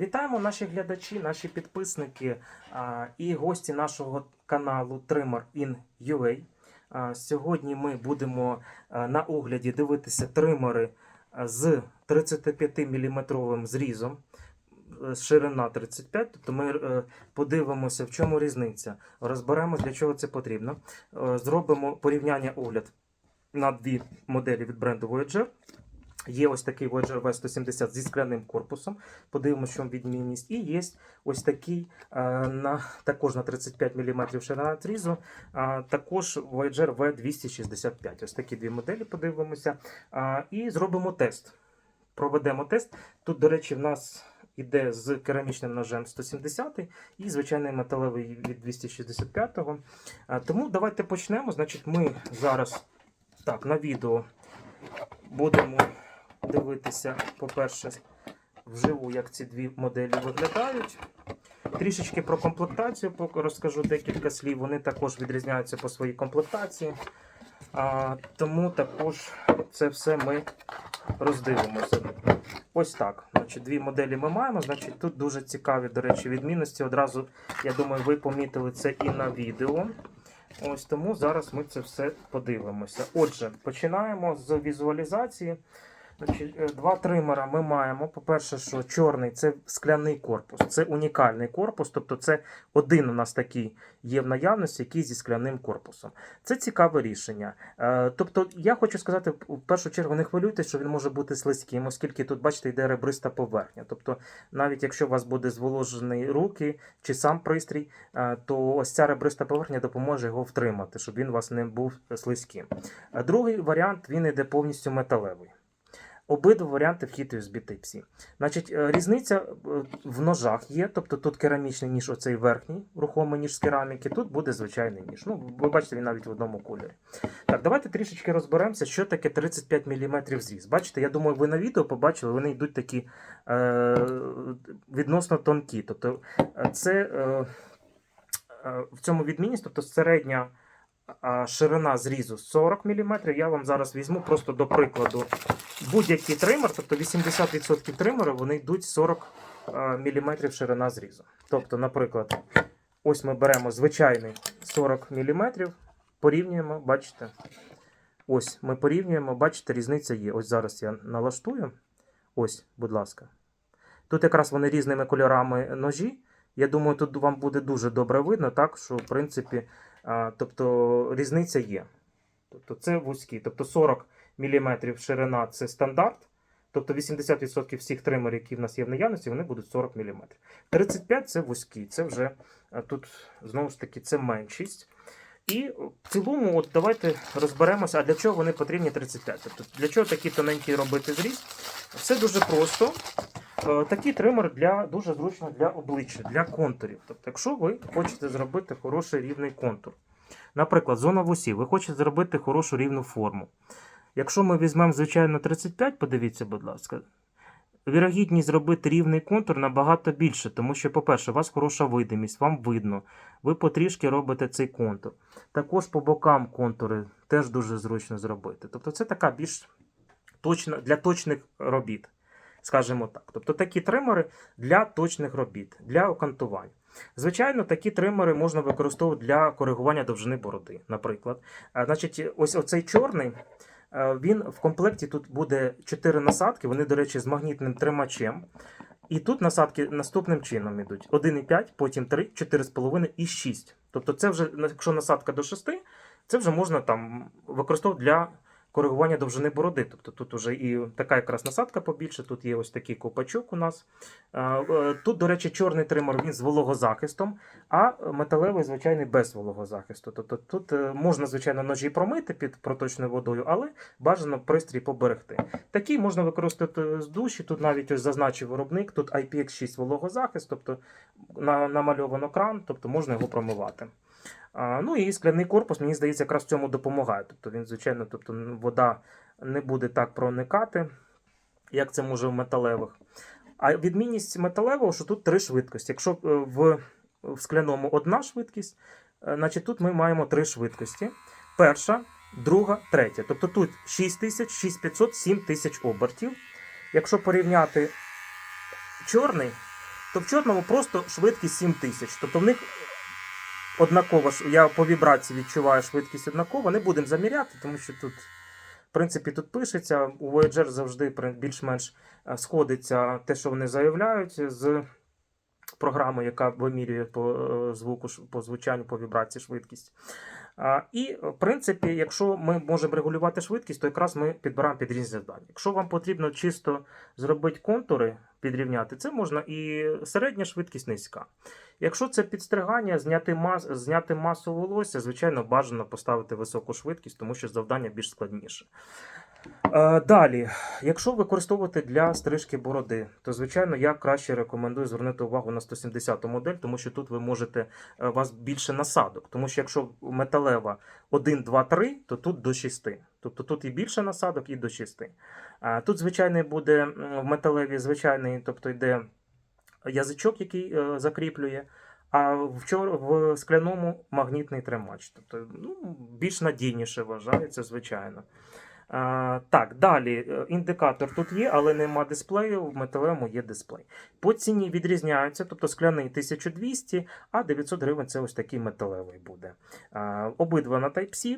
Вітаємо наші глядачі, наші підписники і гості нашого каналу Trimmer in UA. Сьогодні ми будемо на огляді дивитися тримери з 35 мм зрізом. е, Ширина 35, тобто ми е, подивимося, в чому різниця. Розберемо, для чого це потрібно. Е, Зробимо порівняння огляд на дві моделі від бренду Voyager. Є ось такий Voyager V170 зі скляним корпусом. Подивимося, що відмінність. І є ось такий е, на, також на 35 мм ширина а, також Voyager V265. Ось такі дві моделі подивимося. І зробимо тест. Проведемо тест. Тут, до речі, в нас іде з керамічним ножем 170 і звичайний металевий від 265. А, тому давайте почнемо. Значить, ми зараз так, на відео будемо дивитися, по-перше, вживу, як ці дві моделі виглядають. Трішечки про комплектацію розкажу декілька слів. Вони також відрізняються по своїй комплектації. А, тому також це все ми роздивимося. Ось так. Значить, Дві моделі ми маємо. Значить, Тут дуже цікаві, до речі, відмінності. Одразу, я думаю, ви помітили це і на відео. Ось тому зараз ми це все подивимося. Отже, починаємо з візуалізації. Е, Два тримера ми маємо. По-перше, що чорний це скляний корпус, це унікальний корпус, тобто це один у нас такий є в наявності, який зі скляним корпусом. Це цікаве рішення. Е, Тобто, я хочу сказати, в першу чергу, не хвилюйтесь, що він може бути слизьким, оскільки тут, бачите, йде ребриста поверхня. Тобто, навіть якщо у вас буде зволожені руки чи сам пристрій, е, то ось ця ребриста поверхня допоможе його втримати, щоб він у вас не був слизьким. Другий варіант він йде повністю металевий. Обидва варіанти вхід USB Type-C. Значить, е, різниця е, в ножах є, тобто тут керамічний ніж, оцей верхній, рухомий ніж з кераміки, тут буде звичайний ніж. Ну, ви бачите, він навіть в одному кольорі. Так, давайте трішечки розберемося, що таке 35 мм зріз. Бачите, я думаю, ви на відео побачили, вони йдуть такі е, відносно тонкі. Тобто, е, це е, е, в цьому відмінність, тобто середня ширина зрізу 40 мм. Я вам зараз візьму просто до прикладу будь-який тример, тобто 80% тримеру, вони йдуть 40 мм ширина зрізу. Тобто, наприклад, ось ми беремо звичайний 40 мм, порівнюємо, бачите. Ось ми порівнюємо, бачите, різниця є. Ось зараз я налаштую. Ось, будь ласка. Тут якраз вони різними кольорами ножі. Я думаю, тут вам буде дуже добре видно, так що, в принципі, тобто різниця є. Тобто це вузькі. Тобто 40 мм ширина це стандарт. Тобто 80% всіх тримерів, які в нас є в наявності, вони будуть 40 мм. 35 це вузькі, це вже тут знову ж таки це меншість. І в цілому, от давайте розберемося, а для чого вони потрібні 35. Тобто для чого такі тоненькі робити зріз? Все дуже просто. Е, Такий тример для дуже зручно для обличчя, для контурів. Тобто, якщо ви хочете зробити хороший рівний контур, наприклад, зона вусів, ви хочете зробити хорошу рівну форму. Якщо ми візьмемо, звичайно, 35, подивіться, будь ласка, вірогідність зробити рівний контур набагато більше, тому що, по-перше, у вас хороша видимість, вам видно, ви потрішки робите цей контур. Також по бокам контури теж дуже зручно зробити. Тобто, це така більш точна для точних робіт скажімо так. Тобто такі тримери для точних робіт, для окантувань. Звичайно, такі тримери можна використовувати для коригування довжини бороди, наприклад. Значить, ось оцей чорний. е, Він в комплекті тут буде 4 насадки, вони, до речі, з магнітним тримачем. І тут насадки наступним чином йдуть: 1,5, потім 3, 4,5 і 6. Тобто, це вже, якщо насадка до 6, це вже можна там використовувати для коригування довжини бороди. Тобто тут вже і така якраз насадка побільше, тут є ось такий копачок у нас. Е, Тут, до речі, чорний тример він з вологозахистом, а металевий, звичайний, без вологозахисту. Тобто тут е, можна, звичайно, ножі промити під проточною водою, але бажано пристрій поберегти. Такий можна використати з душі. Тут навіть ось зазначив виробник, тут IPX6 вологозахист, тобто намальовано кран, тобто можна його промивати. Ну і скляний корпус, мені здається, якраз в цьому допомагає. Тобто він, звичайно, тобто вода не буде так проникати, як це може в металевих. А відмінність металевого, що тут три швидкості. Якщо е, в, в скляному одна швидкість, е, значить тут ми маємо три швидкості. Перша, друга, третя. Тобто тут 6000, 6500, 7000 обертів. Якщо порівняти чорний, то в чорному просто швидкість 7000. Тобто в них однаково я по вібрації відчуваю швидкість однаково. Не будемо заміряти, тому що тут, в принципі, тут пишеться. У Voyager завжди більш-менш е, сходиться те, що вони заявляють з програмою, яка вимірює по е, звуку, по звучанню, по вібрації швидкість. І, в принципі, якщо ми можемо регулювати швидкість, то якраз ми підбираємо під різні завдання. Якщо вам потрібно чисто зробити контури, підрівняти, це можна і середня швидкість низька. Якщо це підстригання, зняти, мас, зняти масу волосся, звичайно, бажано поставити високу швидкість, тому що завдання більш складніше. Е, Далі, якщо використовувати для стрижки бороди, то звичайно я краще рекомендую звернути увагу на 170 модель, тому що тут ви можете е, у вас більше насадок. Тому що якщо металева 1, 2, 3, то тут до 6. Тобто тут і більше насадок, і до 6. Тут звичайний буде в металевій звичайний, тобто йде язичок, який е, закріплює. А в, чор... в скляному магнітний тримач. Тобто ну, більш надійніше вважається, звичайно. Так, далі е, індикатор тут є, але нема дисплею. В металевому є дисплей. По ціні відрізняються, тобто скляний 1200, а 900 гривень це ось такий металевий буде. Обидва на Type-C.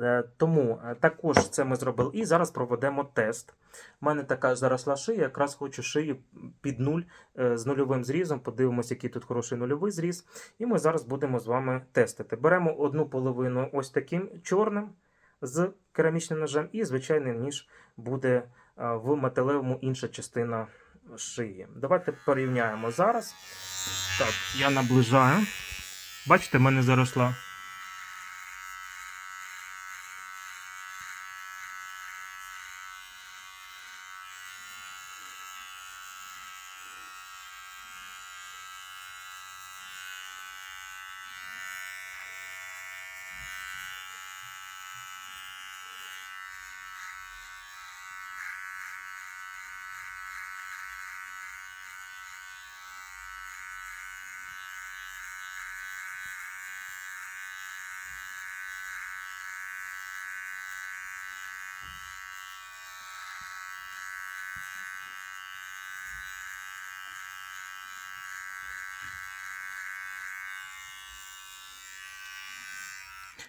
Е, Тому е, також це ми зробили. І зараз проведемо тест. У мене така заросла шия, якраз хочу шию під нуль з нульовим зрізом. Подивимося, який тут хороший нульовий зріз. І ми зараз будемо з вами тестити. Беремо одну половину ось таким чорним з керамічним ножем, і звичайний ніж буде е, в металевому інша частина шиї. Давайте порівняємо зараз. Так, я наближаю. Бачите, в мене заросла.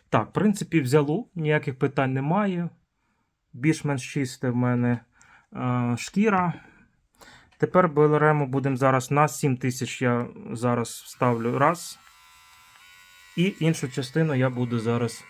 Так, в принципі, взяло, ніяких питань немає. Більш-менш чисте в мене е, шкіра. Тепер беремо, будемо зараз на 7000 я зараз ставлю раз. І іншу частину я буду зараз.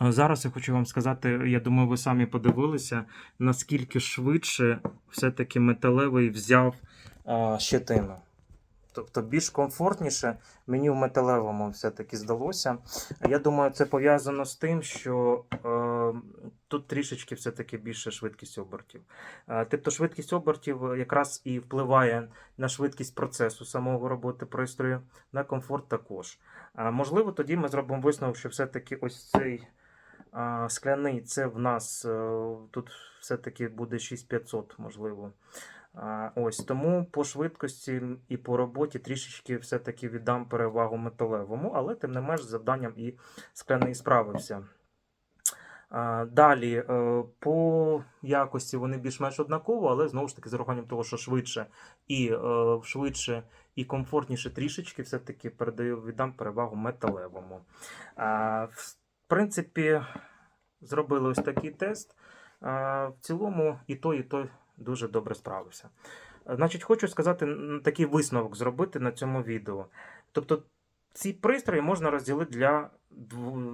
Зараз я хочу вам сказати, я думаю, ви самі подивилися, наскільки швидше все-таки металевий взяв щетину. Тобто більш комфортніше мені в металевому все-таки здалося. Я думаю, це пов'язано з тим, що е, тут трішечки все-таки більше швидкість обертів. Е, тобто швидкість обертів якраз і впливає на швидкість процесу самого роботи пристрою, на комфорт також. А, можливо, тоді ми зробимо висновок, що все-таки ось цей скляний це в нас е, тут все-таки буде 6500, можливо. Ось тому по швидкості і по роботі трішечки все-таки віддам перевагу металевому, але тим не менш завданням і скляний справився. Далі, е, по якості вони більш-менш однаково, але знову ж таки, з урахуванням того, що швидше і е, швидше і комфортніше трішечки, все-таки передаю віддам перевагу металевому. Принципі, зробили ось такий тест. В цілому, і той, і той дуже добре справився. Е, Значить, хочу сказати, такий висновок зробити на цьому відео. Тобто, ці пристрої можна розділити для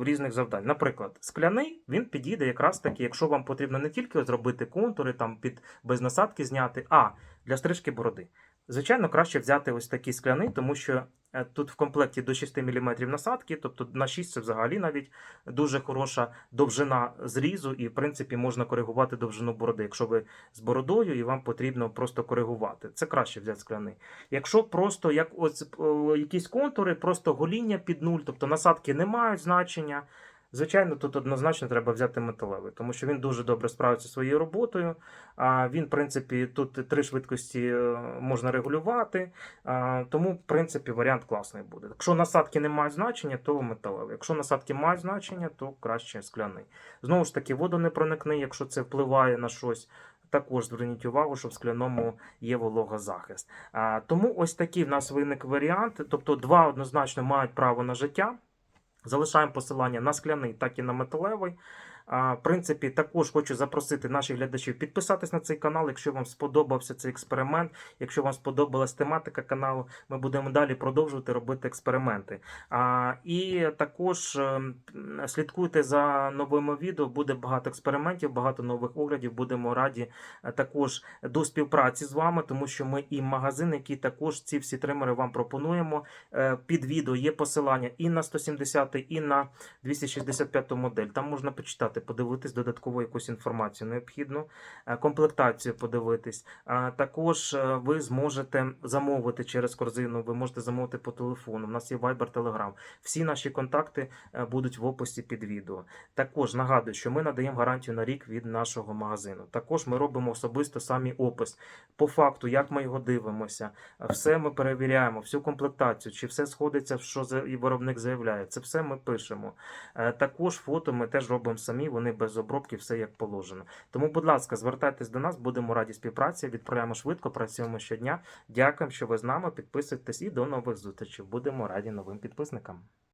різних завдань. Наприклад, скляний він підійде якраз таки, якщо вам потрібно не тільки зробити контури, там під без насадки зняти, а для стрижки бороди. Звичайно, краще взяти ось такий скляний, тому що е, тут в комплекті до 6 мм насадки, тобто на 6 це взагалі навіть дуже хороша довжина зрізу, і в принципі можна коригувати довжину бороди, якщо ви з бородою і вам потрібно просто коригувати. Це краще взяти скляний. Якщо просто як ось, якісь контури, просто гоління під нуль, тобто насадки не мають значення. Звичайно, тут однозначно треба взяти металевий, тому що він дуже добре справиться своєю роботою. А він, в принципі, тут три швидкості е, можна регулювати. Тому, в принципі, варіант класний буде. Якщо насадки не мають значення, то металевий. Якщо насадки мають значення, то краще скляний. Знову ж таки, водонепроникний, якщо це впливає на щось. Також зверніть увагу, що в скляному є вологозахист. Тому ось такий в нас виник варіант. Тобто, два однозначно мають право на життя. Залишаємо посилання на скляний, так і на металевий. В принципі, також хочу запросити наших глядачів підписатись на цей канал, якщо вам сподобався цей експеримент, якщо вам сподобалась тематика каналу, ми будемо далі продовжувати робити експерименти. І також ем, слідкуйте за новими відео, буде багато експериментів, багато нових оглядів. Будемо раді е, також до співпраці з вами, тому що ми і магазин, який також ці всі тримери вам пропонуємо. Е, Під відео є посилання і на 170, і на 265 модель. Там можна почитати, подивитись додаткову якусь інформацію необхідну, е, комплектацію подивитись. Також е, ви зможете замовити через корзину, ви можете замовити по телефону. У нас є Viber, Telegram. Всі наші контакти е, будуть в описі під відео. Також нагадую, що ми надаємо гарантію на рік від нашого магазину. Також ми робимо особисто самі опис по факту, як ми його дивимося. Все ми перевіряємо, всю комплектацію, чи все сходиться, що виробник заявляє. Це все ми пишемо. Також фото ми теж робимо самі, вони без обробки, все як положено. Тому, будь ласка, звертайтесь до нас, будемо раді співпраці. Відправляємо швидко, працюємо щодня. Дякуємо, що ви з нами. Підписуйтесь і до нових зустрічей. Будемо раді новим підписникам.